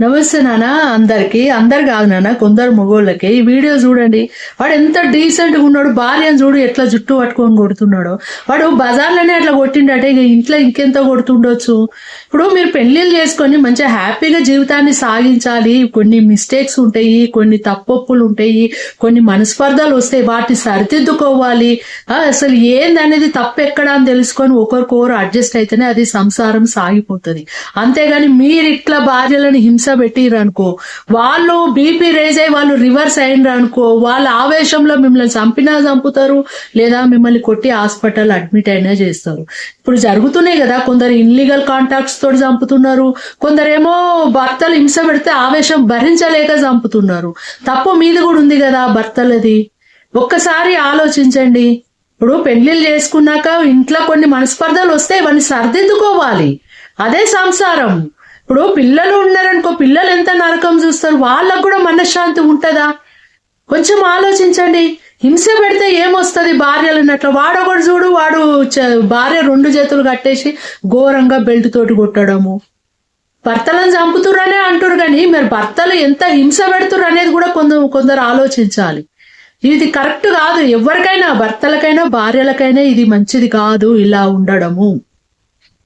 నమస్తే నాన్న అందరికి. అందరు కాదు నాన్న కొందరు మగోళ్ళకి. ఈ వీడియో చూడండి. వాడు ఎంత డీసెంట్గా ఉన్నాడు భార్యను చూడు ఎట్లా జుట్టు పట్టుకొని కొడుతున్నాడు. వాడు బజార్లోనే అట్లా కొట్టిండటే ఇక ఇంట్లో ఇంకెంత కొడుతుండొచ్చు? ఇప్పుడు మీరు పెళ్ళిళ్ళు చేసుకొని మంచిగా హ్యాపీగా జీవితాన్ని సాగించాలి. కొన్ని మిస్టేక్స్ ఉంటాయి కొన్ని తప్పొప్పులు ఉంటాయి కొన్ని మనస్పర్ధలు వస్తాయి. వాటిని సరిదిద్దుకోవాలి. ఆ, అసలు ఏందనేది తప్పు ఎక్కడ అని తెలుసుకొని ఒకరికొకరు అడ్జస్ట్ అయితేనే అది సంసారం సాగిపోతుంది. అంతేగాని మీరు ఇట్లా భార్యలను హింస పెట్టిర్రు అనుకో వాళ్ళు బీపీ రేజ్ అయ్యి వాళ్ళు రివర్స్ అయినరు అనుకో వాళ్ళ ఆవేశంలో మిమ్మల్ని చంపినా చంపుతారు లేదా మిమ్మల్ని కొట్టి హాస్పిటల్ అడ్మిట్ అయినా చేస్తారు. ఇప్పుడు జరుగుతున్నాయి కదా కొందరు ఇన్లీగల్ కాంటాక్ట్స్ తోటి చంపుతున్నారు కొందరేమో భర్తలు హింస పెడితే ఆవేశం భరించలేక చంపుతున్నారు. తప్పు మీది కూడా ఉంది కదా భర్తలది. ఒక్కసారి ఆలోచించండి. ఇప్పుడు పెళ్ళిళ్ళు చేసుకున్నాక ఇంట్లో కొన్ని మనస్పర్ధలు వస్తే ఇవన్నీ సర్దిద్దుకోవాలి. అదే సంసారం. ఇప్పుడు పిల్లలు ఉన్నారనుకో పిల్లలు ఎంత నరకం చూస్తారు వాళ్ళకు కూడా మనశ్శాంతి ఉంటుందా? కొంచెం ఆలోచించండి. హింస పెడితే ఏమొస్తుంది భార్యలు అన్నట్లు? వాడొకడు చూడు వాడు భార్య రెండు చేతులు కట్టేసి ఘోరంగా బెల్ట్ తోటి కొట్టడము. భర్తలను చంపుతురనే అంటారు కానీ మరి భర్తలు ఎంత హింస పెడుతుర్రు అనేది కూడా కొందరు కొందరు ఆలోచించాలి. ఇది కరెక్ట్ కాదు. ఎవరికైనా భర్తలకైనా భార్యలకైనా ఇది మంచిది కాదు ఇలా ఉండడము.